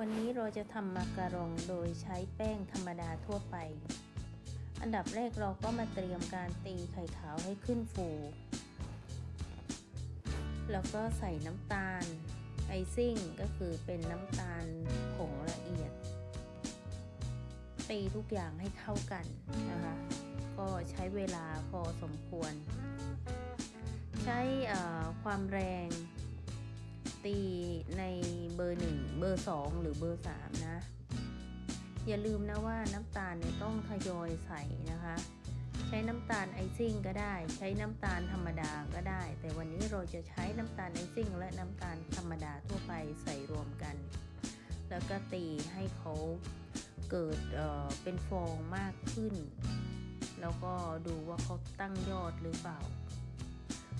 วันนี้เราจะทำมาการองโดยใช้แป้งธรรมดาทั่วไป อันดับแรกเราก็มาเตรียมการตีไข่ขาวให้ขึ้นฟู แล้วก็ใส่น้ำตาล ไอซิ่งก็คือเป็นน้ำตาลผงละเอียด ตีทุกอย่างให้เข้ากันนะคะ ก็ใช้เวลาพอสมควร ใช้ความแรง ตีในเบอร์หนึ่งเบอร์สองหรือเบอร์สามนะ อย่าลืมนะว่าน้ำตาลเนี่ยต้องทยอยใส่นะคะ ใช้น้ำตาลไอซิ่งก็ได้ ใช้น้ำตาลธรรมดาก็ได้ แต่วันนี้เราจะใช้น้ำตาลไอซิ่งและน้ำตาลธรรมดาทั่วไปใส่รวมกัน แล้วก็ตีให้เขาเกิดเเป็นฟองมากขึ้น แล้วก็ดูว่าเขาตั้งยอดหรือเปล่า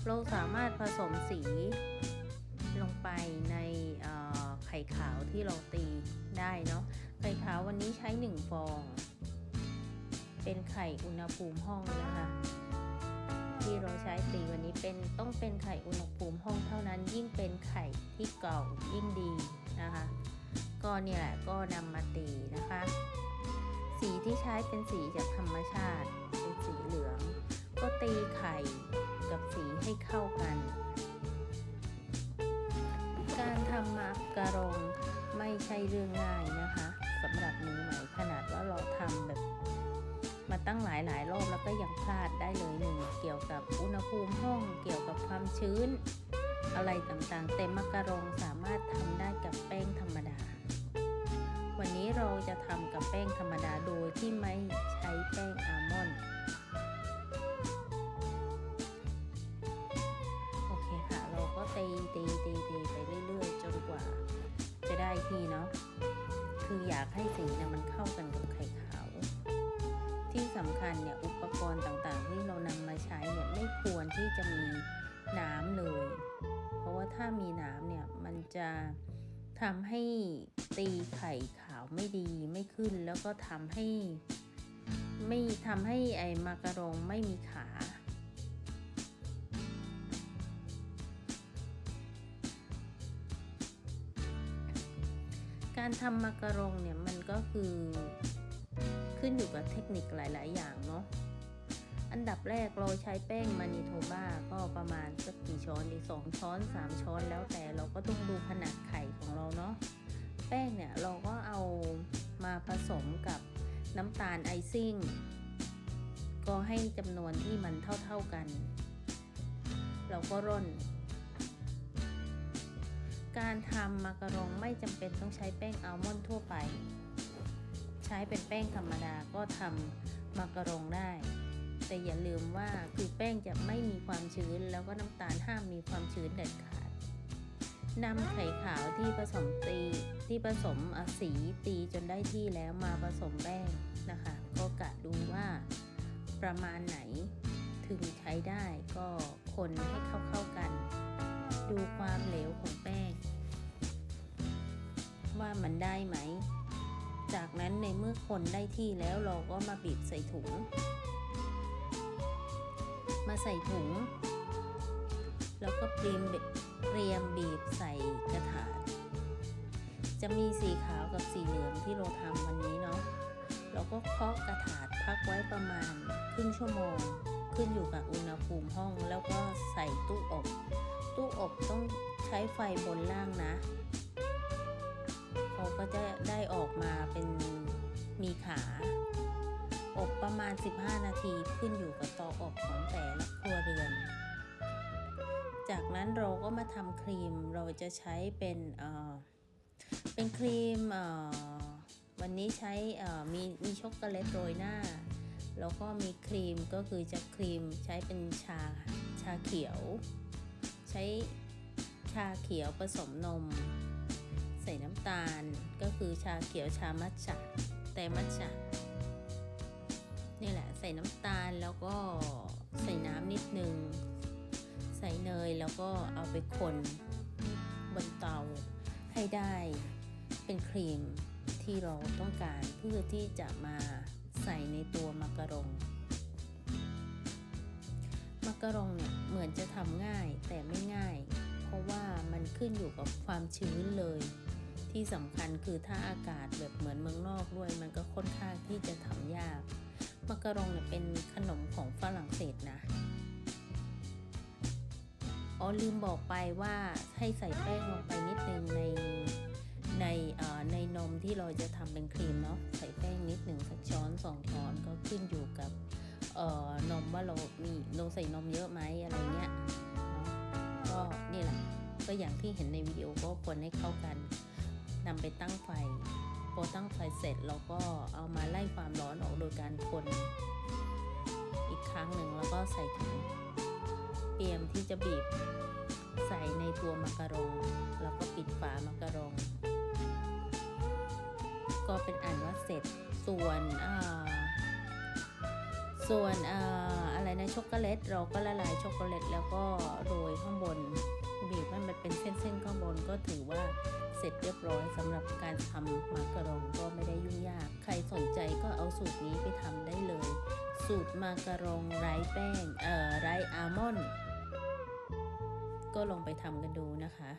เราสามารถผสมสี ลงไปในไข่ขาวที่เราตีได้เนาะไข่ขาววันนี้ใช้ 1 ฟอง เป็นไข่อุณหภูมิห้องนะคะ ที่เราใช้ตีวันนี้เป็นต้องเป็นไข่อุณหภูมิห้องเท่านั้น ยิ่งเป็นไข่ที่เก่ายิ่งดีนะคะ ก็เนี่ยแหละก็นำมาตีนะคะ สีที่ใช้เป็นสีจากธรรมชาติ เป็นสีเหลือง ก็ตีไข่กับสีให้เข้า การองไม่ใช่เรื่องง่ายนะคะสำหรับมือใหม่ขนาดว่าเราทำแบบมาตั้งหลายหลายรอบแล้วก็ยังพลาดได้เลยหนึ่งเกี่ยวกับอุณหภูมิห้องเกี่ยวกับความชื้น อะไรต่างๆแต่มักกะรองสามารถทำได้กับแป้งธรรมดา วันนี้เราจะทำกับแป้งธรรมดาโดยที่ไม่ใช้แป้งอัลมอนด์โอเคค่ะ เราก็ตีตีตี ทีเนาะคืออยากให้สีเนี่ยมันเข้ากันกับไข่ขาว ที่สำคัญเนี่ยอุปกรณ์ต่างๆ ที่เรานำมาใช้เนี่ยไม่ควรที่จะมีน้ำเลย เพราะว่าถ้ามีน้ำเนี่ยมันจะทำให้ตีไข่ขาวไม่ดีไม่ขึ้นแล้วก็ทำให้ไม่ทำให้ไอ้มาการองไม่มีขา การทำมากรองเนี่ยมันก็คือขึ้นอยู่กับเทคนิคหลาย ๆ อย่างเนาะอันดับแรกเราใช้แป้งมานิโทบ้าก็ประมาณสักกี่ช้อนดีสองช้อนสามช้อนแล้วแต่เราก็ต้องดูขนาดไข่ของเราเนาะแป้งเนี่ยเราก็เอามาผสมกับน้ำตาลไอซิ่งก็ให้จำนวนที่มันเท่า ๆกัน เราก็ร่อน การทำมาการองไม่จำเป็นต้องใช้แป้งอัลมอนด์ทั่วไป ใช้เป็นแป้งธรรมดาก็ทำมาการองได้ แต่อย่าลืมว่าคือแป้งจะไม่มีความชื้น แล้วก็น้ำตาลห้ามมีความชื้นเด็ดขาดนำไข่ขาวที่ผสมตีที่ผสมสีตีจนได้ที่แล้วมาผสมแป้งนะคะ ก็กะดูว่าประมาณไหนถึงใช้ได้ก็คนให้เข้าๆกัน ดูความเหลวของแป้ง ว่ามันได้ไหม จากนั้นในเมื่อคนได้ที่แล้วเราก็มาบีบใส่ถุง มาใส่ถุง แล้วก็เตรียมเตรียมบีบใส่กระถางจะมีสีขาวกับสีเหลืองที่เราทำวันนี้เนาะเราก็เคาะกระถาดพักไว้ประมาณครึ่งชั่วโมง ขึ้นอยู่กับอุณหภูมิห้อง แล้วก็ใส่ตู้อบ ตู้อบต้องใช้ไฟบนล่างนะ เขาก็จะได้ออกมาเป็นมีขา อบประมาณ 15 นาทีขึ้นอยู่กับตาอบของแต่ละครัวเรือน จากนั้นเราก็มาทำครีมเราจะใช้เป็นเอ่อเป็นครีมเอ่อวันนี้ใช้เอ่อมีมีช็อกโกแลตโรยหน้า แล้วก็มีครีมก็คือจะครีมใช้เป็นชาชาเขียว ใช้ชาเขียวผสมนม ตาลก็คือชาเขียวชามัทฉะแต่มัทฉะนี่แหละใส่น้ำตาลแล้วก็ใส่น้ำนิดนึง ใส่เนยแล้วก็เอาไปคนบนเตาให้ได้เป็นครีมที่เราต้องการเพื่อที่จะมาใส่ในตัวมักกะรองมักกะรองเนี่ยเหมือนจะทำง่ายแต่ไม่ง่าย เพราะว่ามันขึ้นอยู่กับความชื้นเลย ที่สำคัญคือถ้าอากาศแบบเหมือนเมืองนอกด้วย มันก็ค่อนข้างที่จะทำยากมักกะรองเนี่ยเป็นขนมของฝรั่งเศสนะอ๋อลืมบอกไปว่าให้ใส่แป้งลงไปนิดนึงในในเอ่อในนมที่เราจะทำเป็นครีมเนาะใส่แป้งนิดหนึ่งสักช้อนสองช้อนก็ขึ้นอยู่กับเอ่อนมว่าเรามีเราใส่นมเยอะไหมอะไรเงี้ยเนาะก็นี่แหละก็อย่างที่เห็นในวิดีโอก็คนให้เข้ากัน นำไปตั้งไฟ พอตั้งไฟเสร็จเราก็เอามาไล่ความร้อนออกโดยการคนอีกครั้งหนึ่งแล้วก็ใส่ถุงเตรียมที่จะบีบใส่ในตัวมักกะโรองแล้วก็ปิดฝามักกะโรอง ก็เป็นอันว่าเสร็จส่วนส่วนออะไรนะช็อกโกแลตเราก็ละลายช็อกโกแลตแล้วก็โรยข้างบน บีบให้มันเป็นเส้นๆข้างบนก็ถือว่าเสร็จเรียบร้อยสำหรับการทำมากกะโรองก็ไม่ได้ยุ่งยาก ใครสนใจก็เอาสูตรนี้ไปทำได้เลย สูตรมาการองไร้แป้งเอ่อไร้อัลมอนด์ก็ลองไปทำกันดูนะคะ